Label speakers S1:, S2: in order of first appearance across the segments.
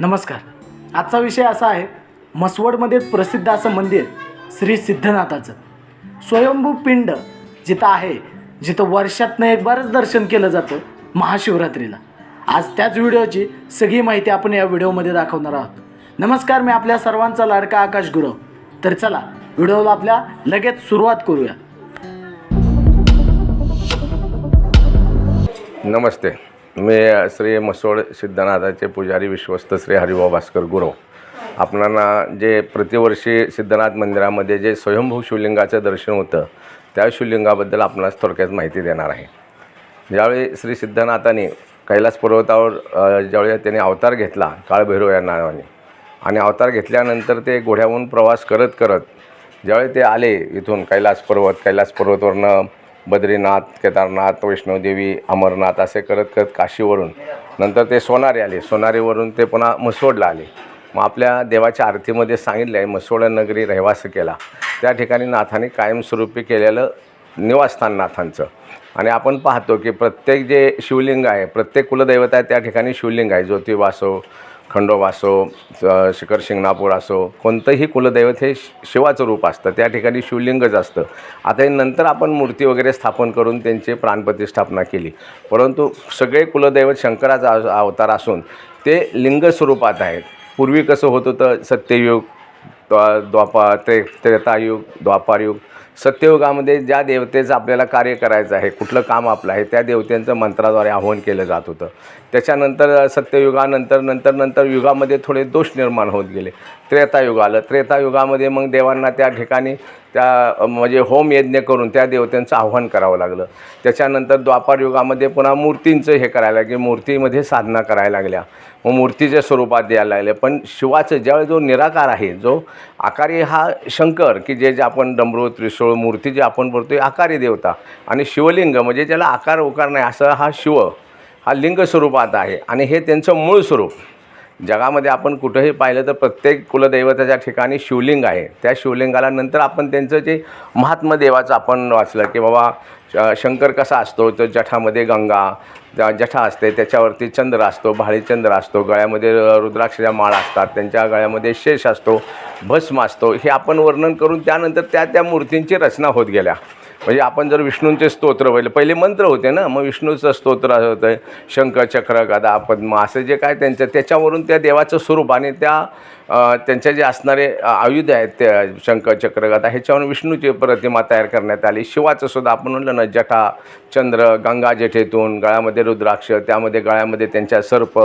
S1: नमस्कार. आजचा विषय असा आहे मसवडमध्ये प्रसिद्ध असं मंदिर श्री सिद्धनाथाचं. स्वयंभू पिंड जिथं आहे जिथं वर्षातनं एक बारच दर्शन केलं जातं महाशिवरात्रीला. आज त्याच व्हिडिओची सगळी माहिती आपण या व्हिडिओमध्ये दाखवणार आहोत. नमस्कार मी आपल्या सर्वांचा लाडका आकाश गुरव. तर चला व्हिडिओला आपल्या लगेच सुरुवात करूया.
S2: नमस्ते. मी श्री मसोळ सिद्धनाथाचे पुजारी विश्वस्त श्री हरिभाऊ भास्कर गुरव. आपणांना जे प्रतिवर्षी सिद्धनाथ मंदिरामध्ये जे स्वयंभू शिवलिंगाचं दर्शन होतं त्या शिवलिंगाबद्दल आपणास थोडक्यात माहिती देणार आहे. ज्यावेळी श्री सिद्धनाथाने कैलास पर्वतावर ज्यावेळी त्यांनी अवतार घेतला काळभैरव या नावाने आणि अवतार घेतल्यानंतर ते घोड्याहून प्रवास करत करत ज्यावेळी ते आले इथून कैलास पर्वत कैलास पर्वतवरनं बद्रीनाथ केदारनाथ वैष्णोदेवी अमरनाथ असे करत करत काशीवरून नंतर ते सोनारी आले. सोनारीवरून ते पुन्हा म्हसवडला आले. मग आपल्या देवाच्या आरतीमध्ये सांगितलं आहे म्हसवड नगरी रहिवास केला. त्या ठिकाणी नाथाने कायमस्वरूपी केलेलं निवासस्थान नाथांचं. आणि आपण पाहतो की प्रत्येक जे शिवलिंग आहे प्रत्येक कुलदैवत आहे त्या ठिकाणी शिवलिंग आहे. ज्योतिबा खंडोबा असो शिखर शिंगणापूर असो कोणतंही कुलदैवत हे शिवाचं रूप असतं. त्या ठिकाणी शिवलिंगच असतं. आता हे नंतर आपण मूर्ती वगैरे स्थापन करून त्यांची प्राणप्रतिष्ठापना केली. परंतु सगळे कुलदैवत शंकराचा अवतार असून ते लिंग स्वरूपात आहेत. पूर्वी कसं होत होतं सत्ययुग द्वा द्वापा त्रे त्रेतायुग द्वापारयुग सत्ययुगामध्ये ज्या देवतेचं आपल्याला कार्य करायचं आहे कुठलं काम आपलं आहे त्या देवतेंचं मंत्राद्वारे आवाहन केलं जात होतं. त्याच्यानंतर सत्ययुगानंतर नंतर नंतर युगामध्ये थोडे दोष निर्माण होत गेले. त्रेतायुग आलं. त्रेतायुगामध्ये मग देवांना त्या ठिकाणी त्या म्हणजे होम यज्ञ करून त्या देवतांचं आव्हान करावं लागलं. त्याच्यानंतर द्वापार युगामध्ये पुन्हा मूर्तींचं हे करायला लागले मूर्तीमध्ये साधना करायला लागल्या. मग मूर्तीच्या स्वरूपात द्यायला लागले. पण शिवाचं ज्यावेळी जो निराकार आहे जो आकारी हा शंकर की जे जे आपण डमरू त्रिशूळ मूर्ती जे आपण बोलतो आकारी देवता आणि शिवलिंग म्हणजे ज्याला आकार उकार नाही असं हा शिव हा लिंग स्वरूपात आहे. आणि हे त्यांचं मूळ स्वरूप. जगामध्ये आपण कुठंही पाहिलं तर प्रत्येक कुलदैवताच्या ठिकाणी शिवलिंग आहे. त्या शिवलिंगाला नंतर आपण त्यांचं जे महात्मदेवाचं आपण वाचलं की बाबा शंकर कसा असतो? तर जठामध्ये गंगा जठा असते त्याच्यावरती चंद्र असतो भाळीचंद्र असतो गळ्यामध्ये रुद्राक्षच्या माळ असतात त्यांच्या गळ्यामध्ये शेष असतो भस्म असतो. हे आपण वर्णन करून त्यानंतर त्या त्या मूर्तींची रचना होत गेल्या. म्हणजे आपण जर विष्णूंचे स्तोत्र पहिले पहिले मंत्र होते ना मग विष्णूचं स्तोत्र होतं शंख चक्र गदा पद्म असे जे काय त्यांचं त्याच्यावरून त्या देवाचं स्वरूप आणि त्या त्यांच्या त्यांचे जे असणारे आयुध आहेत त्या शंख चक्र ह्याच्यावर विष्णूची प्रतिमा तयार करण्यात आली. शिवाचं सुद्धा आपण म्हणलं ना जटा चंद्र गंगा जेठेतून गळ्यामध्ये रुद्राक्ष त्यामध्ये गळ्यामध्ये त्यांच्या सर्प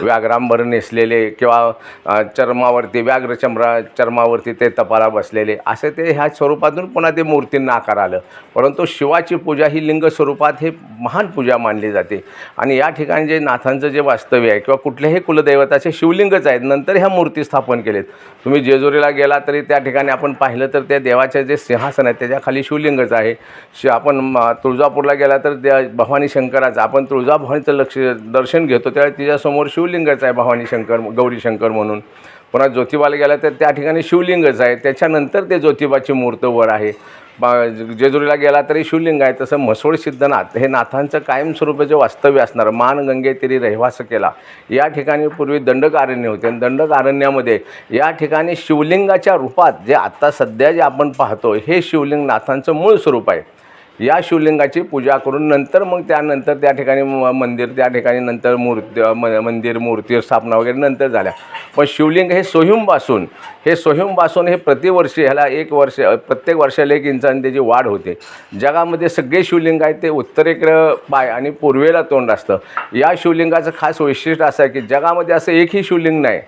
S2: व्याघ्रांबर नेसलेले किंवा चर्मावरती व्याघ्र चमरा चर्मावरती ते तपाला बसलेले. असे ते ह्या स्वरूपातून पुन्हा ते मूर्तींना आकार आलं. परंतु शिवाची पूजा ही लिंग स्वरूपात हे महान पूजा मानली जाते. आणि या ठिकाणी जे नाथांचं जे वास्तव्य आहे किंवा कुठल्याही कुलदैवताचे शिवलिंगच आहेत नंतर ह्या मूर्ती स्थापन केलेत. तुम्ही जेजुरीला गेला तरी त्या ठिकाणी आपण पाहिलं तर त्या देवाचे जे सिंहासन आहे त्याच्याखाली शिवलिंगच आहे. शि आपण तुळजापूरला गेला तर त्या भवानी शंकराचं आपण तुळजाभवानीचं लक्ष दर्शन घेतो त्यावेळी तिच्यासमोर शिवलिंगच आहे भवानी शंकर गौरी शंकर म्हणून. पुन्हा ज्योतिबाला गेला तर त्या ठिकाणी शिवलिंगच आहे. त्याच्यानंतर ते ज्योतिबाची मूर्त वर आहे. बा जेजुरीला गेला तरी शिवलिंग आहे. तसं म्हसोड सिद्धनाथ हे नाथांचं कायमस्वरूपाचे वास्तव्य असणार मान गंगे रहिवास केला या ठिकाणी पूर्वी दंडकारण्य होते. आणि दंडकारण्यामध्ये या ठिकाणी शिवलिंगाच्या रूपात जे आत्ता सध्या जे आपण पाहतो हे शिवलिंग नाथांचं मूळ स्वरूप आहे. या शिवलिंगाची पूजा करून नंतर मग त्यानंतर त्या ठिकाणी म- मंदिर त्या ठिकाणी नंतर मूर्ती म- मंदिर मूर्ती स्थापना वगैरे नंतर झाल्या. पण शिवलिंग हे सोहिंबासून हे सोहिंबासून हे प्रतिवर्षी ह्याला एक वर्ष प्रत्येक वर्षाला एक इंचाने त्याची वाढ होते. जगामध्ये सगळे शिवलिंग आहेत ते उत्तरेकडं पाय आणि पूर्वेला तोंड असतं. या शिवलिंगाचं खास वैशिष्ट्य असं आहे की जगामध्ये असं एकही शिवलिंग नाही.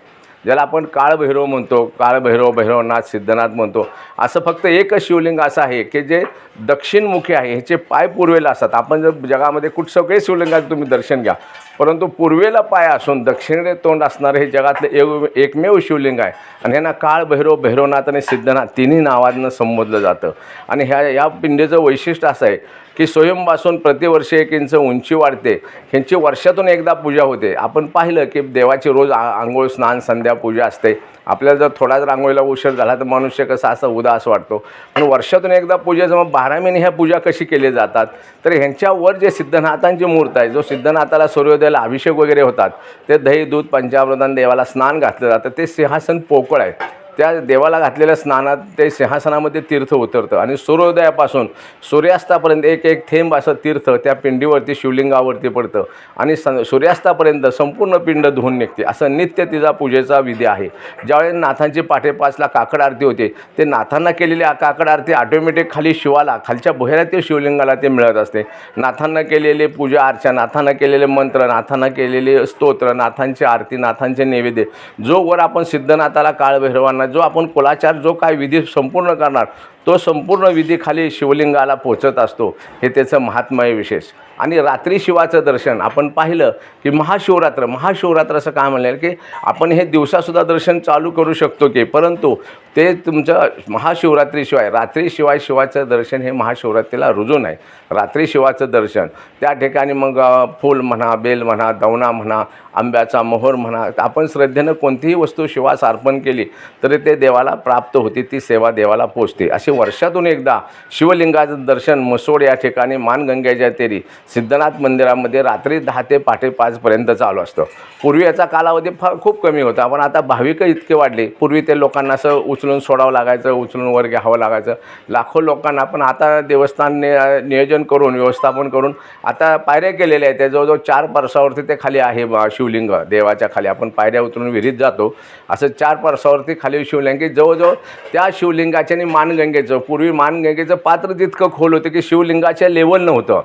S2: ज्याला आपण काळभैरव म्हणतो काळभैरव भैरवनाथ सिद्धनाथ म्हणतो असं फक्त एकच शिवलिंग असं आहे की जे दक्षिणमुखी आहे ह्याचे पाय पूर्वेला असतात. आपण जर जगामध्ये कुठ सगळे शिवलिंगाचं तुम्ही दर्शन घ्या. परंतु पूर्वेला पाय असून दक्षिणेकडे तोंड असणारे हे जगातलं एक एकमेव शिवलिंग आहे. आणि ह्यांना काळ भैरव भैरवनाथ आणि सिद्धनाथ तिन्ही नावांनं संबोधलं जातं. आणि ह्या या पिंडीचं वैशिष्ट्य असं आहे की स्वयंपासून प्रतिवर्षी एक इंच उंची वाढते. ह्यांची वर्षातून एकदा पूजा होते. आपण पाहिलं की देवाची रोज आंघोळ स्नान संध्या पूजा असते. आपल्याला जर थोडाच रांगोळीला उशीर झाला तर मनुष्य कसं असा उदास वाटतो. पण वर्षातून एकदा पूजेचं मग बारा महिने ह्या पूजा कशी केली जातात? तर ह्यांच्यावर जे सिद्धनाथांची मूर्त आहे जो सिद्धनाथाला सूर्योदयाला अभिषेक वगैरे होतात ते दही दूध पंचामृतान देवाला स्नान घातलं जातं ते सिंहासन पोकळ आहे. त्या देवाला घातलेल्या स्नानात ते सिंहासनामध्ये तीर्थ उतरतं. आणि सूर्योदयापासून सूर्यास्तापर्यंत एक एक थेंब असं तीर्थ त्या पिंडीवरती शिवलिंगावरती पडतं. आणि स सूर्यास्तापर्यंत संपूर्ण पिंड धुवून निघते. असं नित्य तिचा पूजेचा विधी आहे. ज्यावेळेस नाथांची पाठे पाचला काकड आरती होते ते नाथांना केलेली काकड आरती ऑटोमॅटिक खाली शिवाला खालच्या भोयऱ्यात शिवलिंगाला ते मिळत असते. नाथांना केलेले पूजा अर्चा नाथांना केलेले मंत्र नाथांना केलेले स्तोत्र नाथांची आरती नाथांचे नैवेद्य. जो वर आपण सिद्धनाथाला काळभैरवांना जो आपण कुलाचार जो काय विधी संपूर्ण करणार तो संपूर्ण विधी खाली शिवलिंगाला पोचत असतो. हे त्याचं महात्म्य विशेष. आणि रात्री शिवाचं दर्शन आपण पाहिलं की महाशिवरात्र महाशिवरात्र असं काय म्हणलं की आपण हे दिवसासुद्धा दर्शन चालू करू शकतो की परंतु ते तुमचं महाशिवरात्रीशिवाय रात्री शिवाय शिवाचं दर्शन हे महाशिवरात्रीला रुजून आहे रात्री शिवाचं दर्शन त्या ठिकाणी मग फूल म्हणा बेल म्हणा दवना म्हणा आंब्याचा मोहर म्हणा आपण श्रद्धेनं कोणतीही वस्तू शिवास अर्पण केली तरी ते देवाला प्राप्त होती ती सेवा देवाला पोचते. अशी वर्षातून एकदा शिवलिंगाचं दर्शन मसोड या ठिकाणी मानगंग्याच्या तेरी सिद्धनाथ मंदिरामध्ये रात्री दहा ते पहाटे पाचपर्यंत चालू असतं. पूर्वी याचा कालावधी फार खूप कमी होता पण आता भाविक इतके वाढले. पूर्वी ते लोकांना असं उचलून सोडावं लागायचं उचलून वर घ्यावं लागायचं. लाखो लोकांना पण आता देवस्थान नि नियोजन करून व्यवस्थापन करून आता पायऱ्या केलेल्या आहेत. त्या जवळजवळ चार परसावरती ते खाली आहे शिवलिंग देवाच्या खाली. आपण पायऱ्या उतरून विहिरीत जातो. असं चार परसावरती खाली शिवलिंग की जवळजवळ त्या शिवलिंगाच्या आणि मानगंगेचं पूर्वी मानगंगेचं पात्र तितकं खोल होतं की शिवलिंगाच्या लेवल नव्हतं.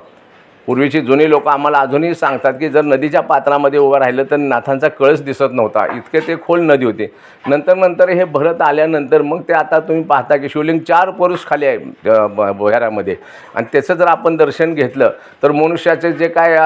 S2: पूर्वीची जुनी लोक आम्हाला अजूनही सांगतात की जर नदीच्या पात्रामध्ये उभं राहिलं तर नाथांचा कळस दिसत नव्हता. इतके ते खोल नदी होती. नंतर नंतर हे भरत आल्यानंतर मग ते आता तुम्ही पाहता की शिवलिंग चार पुरुष खाली आहे अ, आणि त्याचं जर आपण दर्शन घेतलं तर मनुष्याचे जे काय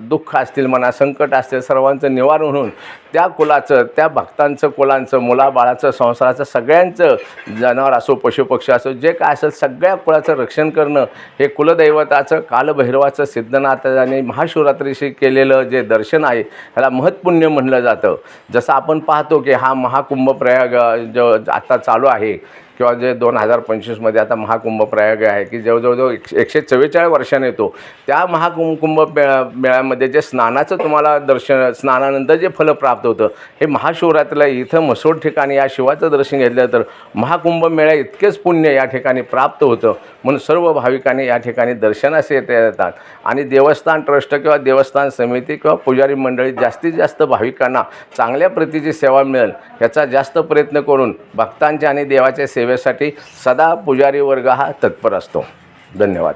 S2: दुःख असतील म्हणा संकट असतील सर्वांचं निवारण होऊन त्या कुलाचं त्या भक्तांचं कुलांचं मुलाबाळाचं संसाराचं सगळ्यांचं जनावर असो पशुपक्षी असो जे काय असेल सगळ्या कुळाचं रक्षण करणं हे कुलदैवताचं कालभैरवाचं सिद्धनाथाने महाशिवरात्रीशी केलेलं जे दर्शन आहे ह्याला महत्पुण्य म्हणलं जातं. जसं आपण पाहतो की हा महाकुंभ प्रयाग जो आता चालू आहे किंवा जे दोन हजार पंचवीसमध्ये आता महाकुंभ प्रयोग आहे की जवळजवळ जो एकशे एकशे चव्वेचाळीस वर्षाने येतो त्या महाकुंभ कुंभ मेळा मेळ्यामध्ये जे स्नानाचं तुम्हाला दर्शन स्नानानंतर जे फलं प्राप्त होतं हे महाशिवरात्रीला इथं मसोड ठिकाणी या शिवाचं दर्शन घेतलं तर महाकुंभ मेळ्या इतकेच पुण्य या ठिकाणी प्राप्त होतं म्हणून सर्व भाविकांनी या ठिकाणी दर्शनास येता येतात. आणि देवस्थान ट्रस्ट किंवा देवस्थान समिती किंवा पुजारी मंडळी जास्तीत जास्त भाविकांना चांगल्या प्रतीची सेवा मिळेल याचा जास्त प्रयत्न करून भक्तांच्या आणि देवाच्या सेवे सेवेसाठी सदा पुजारी वर्ग हा तत्पर असतो. धन्यवाद.